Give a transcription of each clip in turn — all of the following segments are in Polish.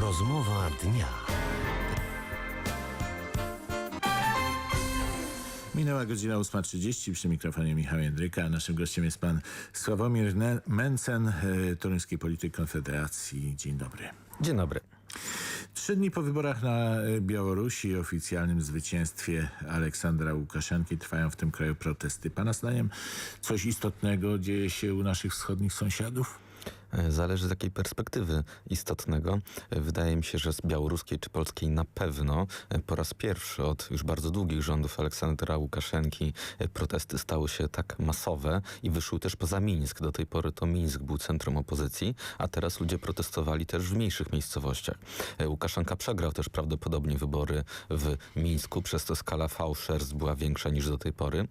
Rozmowa dnia. Minęła godzina 8.30 przy mikrofonie Michał Jędryka. Naszym gościem jest pan Sławomir Mencen, e, toruński polityk Konfederacji. Dzień dobry. Dzień dobry. Trzy dni po wyborach na e, Białorusi i oficjalnym zwycięstwie Aleksandra Łukaszenki trwają w tym kraju protesty. Pana zdaniem coś istotnego dzieje się u naszych wschodnich sąsiadów? E, Zależy z jakiej perspektywy istotnego. E, Wydaje mi się, że z białoruskiej czy polskiej na pewno e, po raz pierwszy od już bardzo długich rządów Aleksandra Łukaszenki protesty stały się tak masowe i wyszły też poza Mińsk. Do tej pory to Mińsk był centrum opozycji, a teraz ludzie protestowali też w mniejszych miejscowościach. Łukaszenka przegrał też prawdopodobnie wybory w Mińsku, przez to skala fałszerstw była większa niż do tej pory.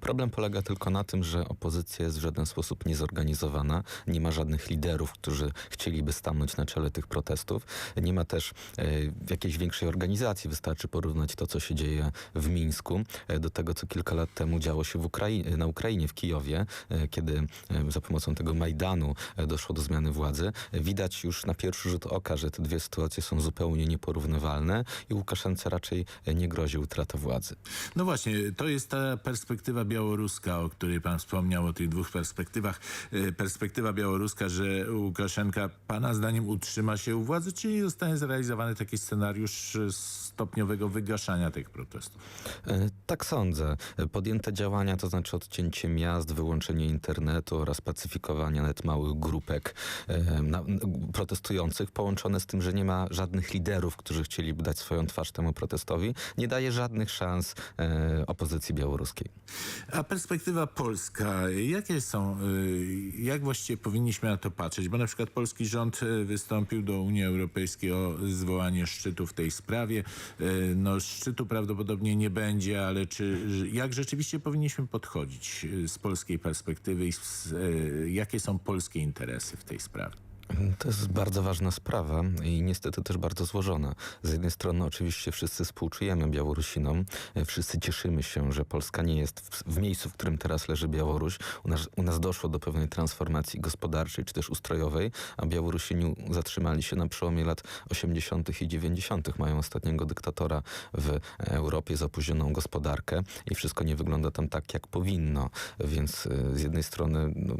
Problem polega tylko na tym, że opozycja jest w żaden sposób niezorganizowana, nie ma żadnych liderów, którzy chcieliby stanąć na czele tych protestów. Nie ma też e, jakiejś większej organizacji. Wystarczy porównać to, co się dzieje w Mińsku, e, do tego, co kilka lat temu działo się Ukrai- na Ukrainie, w Kijowie, e, kiedy e, za pomocą tego Majdanu e, doszło do zmiany władzy. E, Widać już na pierwszy rzut oka, że te dwie sytuacje są zupełnie nieporównywalne i Łukaszence raczej e, nie grozi utrata władzy. No właśnie, to jest ta perspektywa białoruska, o której pan wspomniał, o tych dwóch perspektywach. E, Perspektywa białoruska, że Łukaszenka pana zdaniem utrzyma się u władzy, czyli zostanie zrealizowany taki scenariusz stopniowego wygaszania tych protestów. E, Tak sądzę. Podjęte działania, to znaczy odcięcie miast, wyłączenie internetu oraz pacyfikowanie nawet małych grupek e, protestujących, połączone z tym, że nie ma żadnych liderów, którzy chcieliby dać swoją twarz temu protestowi, nie daje żadnych szans e, opozycji białoruskiej. A perspektywa polska, jakie są, y, jak właściwie powinniśmy na to patrzeć? Bo na przykład polski rząd y, wystąpił do Unii Europejskiej o zwołanie szczytu w tej sprawie. Y, No szczytu prawdopodobnie nie będzie, ale czy, jak rzeczywiście powinniśmy podchodzić y, z polskiej perspektywy i z, jakie są polskie interesy w tej sprawie? To jest bardzo ważna sprawa i niestety też bardzo złożona. Z jednej strony oczywiście wszyscy współczujemy Białorusinom, wszyscy cieszymy się, że Polska nie jest w, w miejscu, w którym teraz leży Białoruś. U nas, u nas doszło do pewnej transformacji gospodarczej czy też ustrojowej, a Białorusini zatrzymali się na przełomie lat 80. i 90. Mają ostatniego dyktatora w Europie z opóźnioną gospodarkę i wszystko nie wygląda tam tak, jak powinno. Więc e, z jednej strony no,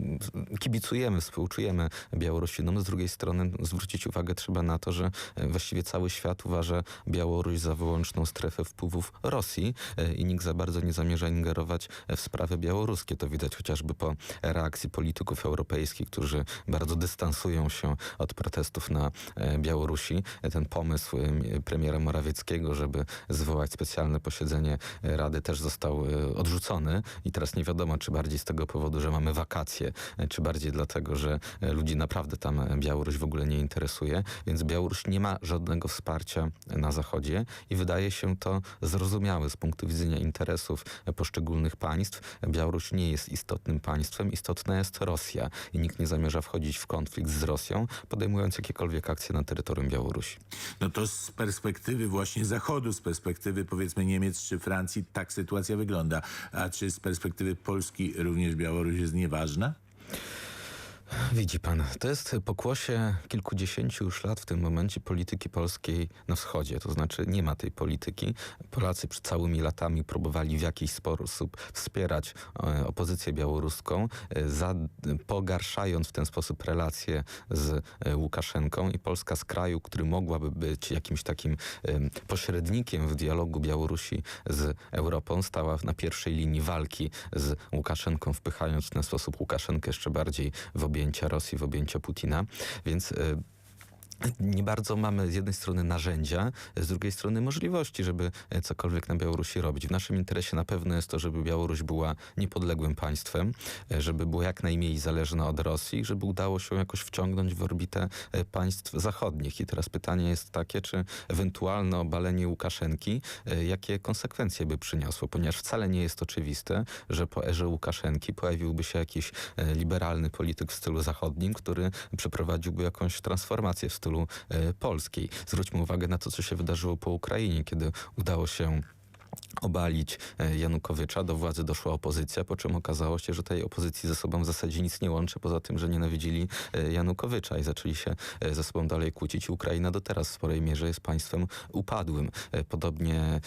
kibicujemy, współczujemy Białorusinom, z drugiej strony zwrócić uwagę trzeba na to, że e, właściwie cały świat uważa Białoruś za wyłączną strefę wpływów Rosji e, i nikt za bardzo nie zamierza ingerować w sprawy białoruskie. To widać chociażby po reakcji polityków europejskich, którzy bardzo dystansują się od protestów na e, Białorusi. E, Ten pomysł e, premiera Morawieckiego, żeby zwołać specjalne posiedzenie e, Rady też został e, odrzucony i teraz nie wiadomo, czy bardziej z tego powodu, że mamy wakacje, e, czy bardziej dlatego, że e, ludzi naprawdę tam e, Białoruś w ogóle nie interesuje, więc Białoruś nie ma żadnego wsparcia na Zachodzie i wydaje się to zrozumiałe z punktu widzenia interesów poszczególnych państw. Białoruś nie jest istotnym państwem, istotna jest Rosja i nikt nie zamierza wchodzić w konflikt z Rosją, podejmując jakiekolwiek akcje na terytorium Białorusi. No to z perspektywy właśnie Zachodu, z perspektywy powiedzmy Niemiec czy Francji tak sytuacja wygląda. A czy z perspektywy Polski również Białoruś jest nieważna? Widzi pan, to jest pokłosie kilkudziesięciu już lat w tym momencie polityki polskiej na wschodzie. To znaczy nie ma tej polityki. Polacy przez całymi latami próbowali w jakiś sposób wspierać e, opozycję białoruską, e, za, pogarszając w ten sposób relacje z e, Łukaszenką i Polska z kraju, który mogłaby być jakimś takim pośrednikiem w dialogu Białorusi z Europą, stała na pierwszej linii walki z Łukaszenką, wpychając w ten sposób Łukaszenkę jeszcze bardziej w objęcia Rosji, w objęcia Putina. Więc e, nie bardzo mamy z jednej strony narzędzia, z drugiej strony możliwości, żeby e, cokolwiek na Białorusi robić. W naszym interesie na pewno jest to, żeby Białoruś była niepodległym państwem, e, żeby była jak najmniej zależna od Rosji, żeby udało się jakoś wciągnąć w orbitę e, państw zachodnich. I teraz pytanie jest takie, czy ewentualne obalenie Łukaszenki, jakie konsekwencje by przyniosło, ponieważ wcale nie jest oczywiste, że po erze Łukaszenki pojawiłby się jakiś liberalny polityk w stylu zachodnim, który przeprowadziłby jakąś transformację w stylu e, polskiej. Zwróćmy uwagę na to, co się wydarzyło po Ukrainie, kiedy udało się obalić e, Janukowycza. Do władzy doszła opozycja, po czym okazało się, że tej opozycji ze sobą w zasadzie nic nie łączy, poza tym, że nienawidzili e, Janukowycza i zaczęli się e, ze sobą dalej kłócić. Ukraina do teraz w sporej mierze jest państwem upadłym. Podobnie,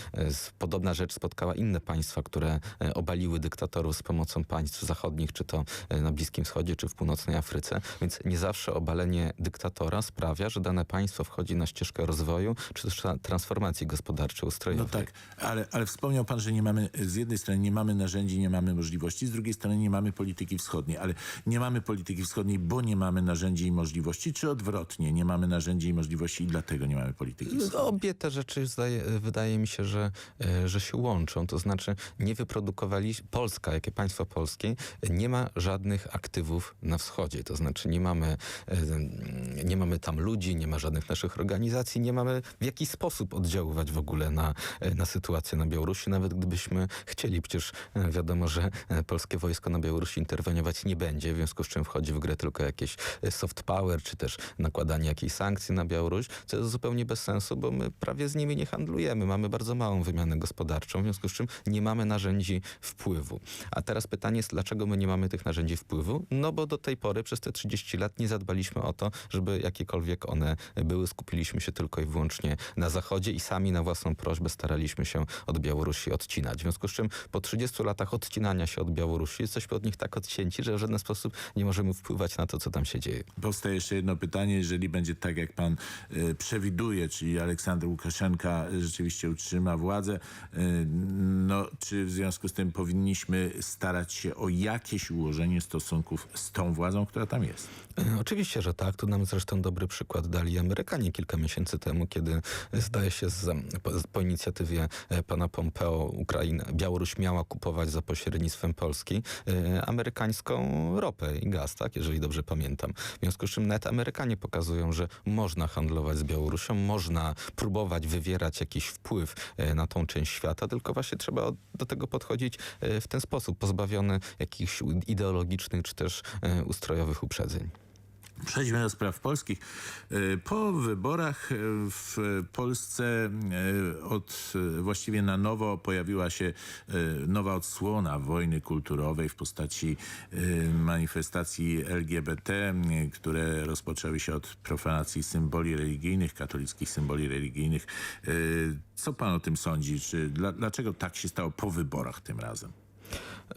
podobna rzecz spotkała inne państwa, które obaliły dyktatorów z pomocą państw zachodnich, czy to na Bliskim Wschodzie, czy w północnej Afryce. Więc nie zawsze obalenie dyktatora sprawia, że dane państwo wchodzi na ścieżkę rozwoju, czy też tra- transformacji gospodarczej, ustrojowej. No tak, ale, ale wspomniał pan, że nie mamy, z jednej strony nie mamy narzędzi, nie mamy możliwości, z drugiej strony nie mamy polityki wschodniej, ale nie mamy polityki wschodniej, bo nie mamy narzędzi i możliwości, czy odwrotnie, nie mamy narzędzi i możliwości i dlatego nie mamy polityki wschodniej? Obie te rzeczy zdaje, wydaje mi się, że, e, że się łączą. To znaczy nie wyprodukowali, Polska, jakie państwo polskie, nie ma żadnych aktywów na wschodzie. To znaczy nie mamy, e, nie mamy tam ludzi, nie ma żadnych naszych organizacji, nie mamy w jakiś sposób oddziaływać w ogóle na, e, na sytuację na Białorusi, nawet gdybyśmy chcieli. Przecież e, wiadomo, że e, polskie wojsko na Białorusi interweniować nie będzie, w związku z czym wchodzi w grę tylko jakieś e, soft power, czy też nakładanie jakichś sankcji na Białoruś, co jest zupełnie bez sensu, bo my prawie z nimi nie handlujemy. Mamy bardzo małą wymianę gospodarczą, w związku z czym nie mamy narzędzi wpływu. A teraz pytanie jest, dlaczego my nie mamy tych narzędzi wpływu? No bo do tej pory przez te 30 lat nie zadbaliśmy o to, żeby jakiekolwiek one były. Skupiliśmy się tylko i wyłącznie na Zachodzie i sami na własną prośbę staraliśmy się od Białorusi odcinać. W związku z czym po 30 latach odcinania się od Białorusi jesteśmy od nich tak odcięci, że w żaden sposób nie możemy wpływać na to, co tam się dzieje. Powstaje jeszcze jedno pytanie, jeżeli będzie tak, jak pan e, przewiduje, czyli Aleksander Łukaszenka rzeczywiście utrzyma władzę, e, no, czy w związku z tym powinniśmy starać się o jakieś ułożenie stosunków z tą władzą, która tam jest? E, Oczywiście, że tak. Tu nam zresztą dobry przykład dali Amerykanie kilka miesięcy temu, kiedy zdaje się z, po, po inicjatywie e, pana Pompeo Ukraina, Białoruś miała kupować za pośrednictwem Polski e, amerykańską ropę i gaz, tak, jeżeli dobrze pamiętam. W związku z czym nawet Amerykanie pokazują, że można handlować z Białorusią, można próbować wywierać jakiś wpływ e, na tą część świata, tylko właśnie trzeba do tego podchodzić e, w ten sposób, pozbawiony jakichś ideologicznych czy też ustrojowych uprzedzeń. Przejdźmy do spraw polskich. E, Po wyborach e, w Polsce e, od właściwie na nowo pojawiła się nowa odsłona wojny kulturowej w postaci manifestacji LGBT, które rozpoczęły się od profanacji symboli religijnych, katolickich symboli religijnych. Co pan o tym sądzi? Czy, dla, dlaczego tak się stało po wyborach tym razem?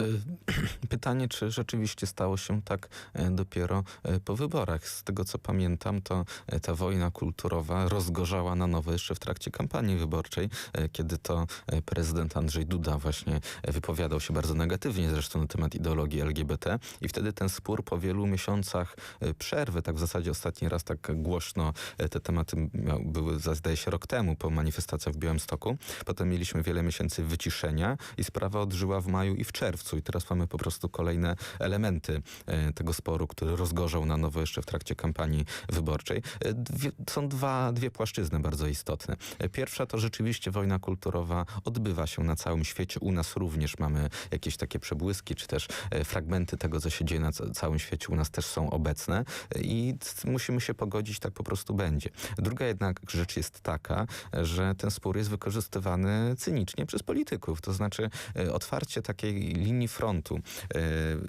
Y, Pytanie, czy rzeczywiście stało się tak e, dopiero e, po wyborach. Z tego co pamiętam, to e, ta wojna kulturowa rozgorzała na nowo jeszcze w trakcie kampanii wyborczej, kiedy to prezydent Andrzej Duda właśnie wypowiadał się bardzo negatywnie zresztą na temat ideologii LGBT i wtedy ten spór po wielu miesiącach przerwy, tak w zasadzie ostatni raz tak głośno te tematy były, zdaje się, rok temu po manifestacjach w Białymstoku. Potem mieliśmy wiele miesięcy wyciszenia i sprawa odżyła w maju i w czerwcu. I teraz mamy po prostu kolejne elementy e, tego sporu, który rozgorzał na nowo jeszcze w trakcie kampanii wyborczej. E, Dwie, są dwa, dwie płaszczyzny bardzo istotne. E, Pierwsza to rzeczywiście wojna kulturowa odbywa się na całym świecie. U nas również mamy jakieś takie przebłyski, czy też fragmenty tego, co się dzieje na ca- całym świecie u nas też są obecne i musimy się pogodzić, tak po prostu będzie. Druga jednak rzecz jest taka, że ten spór jest wykorzystywany cynicznie przez polityków. To znaczy otwarcie takiej linii frontu e,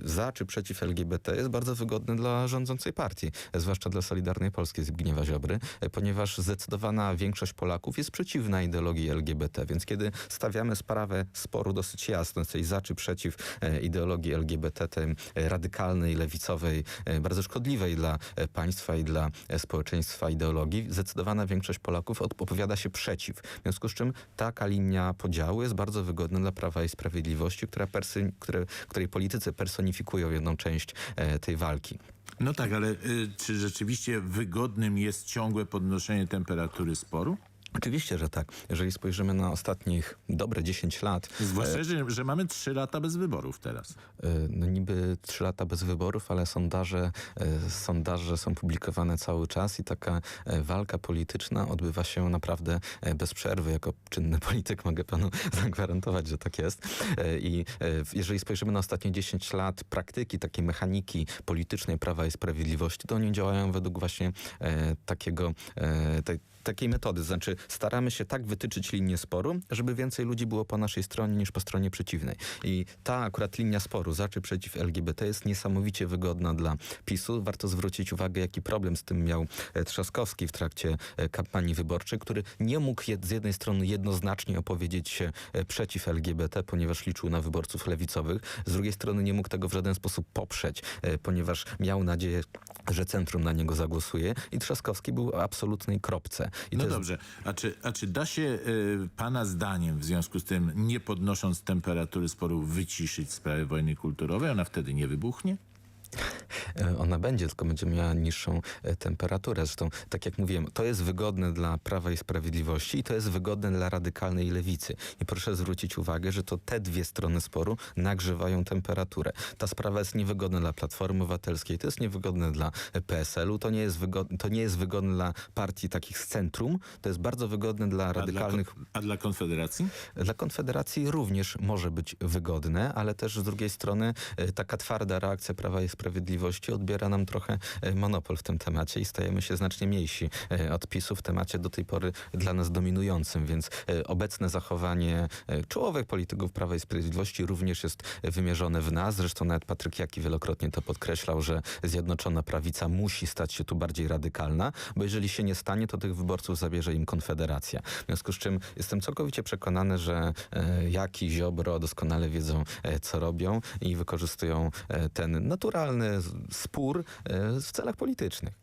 za czy przeciw LGBT jest bardzo wygodne dla rządzącej partii, zwłaszcza dla Solidarnej Polski Zbigniewa Ziobry, e, ponieważ zdecydowana większość Polaków jest przeciwna ideologii LGBT, więc kiedy stawiamy sprawę sporu dosyć jasno, jesteś za czy przeciw e, ideologii LGBT, tej radykalnej, lewicowej, bardzo szkodliwej dla państwa i dla społeczeństwa ideologii, zdecydowana większość Polaków opowiada się przeciw. W związku z czym taka linia podziału jest bardzo wygodna dla Prawa i Sprawiedliwości, która persy, które, której politycy personifikują jedną część e, tej walki. No tak, ale y, czy rzeczywiście wygodnym jest ciągłe podnoszenie temperatury sporu? Oczywiście, że tak. Jeżeli spojrzymy na ostatnich dobre 10 lat, Zwłaszcza, że, że mamy trzy lata bez wyborów teraz. E, No niby trzy lata bez wyborów, ale sondaże, e, sondaże są publikowane cały czas i taka e, walka polityczna odbywa się naprawdę e, bez przerwy. Jako czynny polityk mogę panu zagwarantować, że tak jest. E, I e, jeżeli spojrzymy na ostatnie 10 lat praktyki, takiej mechaniki politycznej Prawa i Sprawiedliwości, to oni działają według właśnie e, takiego, e, tej, takiej metody. Znaczy staramy się tak wytyczyć linię sporu, żeby więcej ludzi było po naszej stronie niż po stronie przeciwnej. I ta akurat linia sporu za czy przeciw LGBT jest niesamowicie wygodna dla PiSu. Warto zwrócić uwagę, jaki problem z tym miał e, Trzaskowski w trakcie e, kampanii wyborczej, który nie mógł z jednej strony jednoznacznie opowiedzieć się e, przeciw LGBT, ponieważ liczył na wyborców lewicowych, z drugiej strony nie mógł tego w żaden sposób poprzeć, ponieważ miał nadzieję, że centrum na niego zagłosuje i Trzaskowski był absolutnej kropce. I No jest dobrze, a czy, a czy da się y, pana zdaniem w związku z tym, nie podnosząc temperatury sporu, wyciszyć sprawę wojny kulturowej? Ona wtedy nie wybuchnie? E, Ona będzie, tylko będzie miała niższą e, temperaturę. Zresztą, tak jak mówiłem, to jest wygodne dla Prawa i Sprawiedliwości i to jest wygodne dla radykalnej lewicy. I proszę zwrócić uwagę, że to te dwie strony sporu nagrzewają temperaturę. Ta sprawa jest niewygodna dla Platformy Obywatelskiej, to jest niewygodne dla e, PSL-u, to nie jest wygodne, to nie jest wygodne dla partii takich z centrum, to jest bardzo wygodne dla A dla, radykalnych a dla Konfederacji? dla Konfederacji również może być wygodne, ale też z drugiej strony taka twarda reakcja Prawa i Sprawiedliwości odbiera nam trochę e, monopol w tym temacie i stajemy się znacznie mniejsi e, od PiSu w temacie do tej pory dla nas dominującym, więc e, obecne zachowanie czołowych polityków Prawa i Sprawiedliwości również jest wymierzone w nas. Zresztą nawet Patryk Jaki wielokrotnie to podkreślał, że Zjednoczona Prawica musi stać się tu bardziej radykalna, bo jeżeli się nie stanie, to tych wyborców zabierze im Konfederacja. W związku z czym jestem całkowicie przekonany, że Jaki, Ziobro doskonale wiedzą, co robią i wykorzystują ten naturalny z- spór e, w celach politycznych.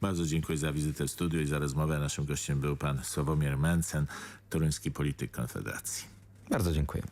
Bardzo dziękuję za wizytę w studiu i za rozmowę. Naszym gościem był pan Sławomir Mencen, toruński polityk Konfederacji. Bardzo dziękuję.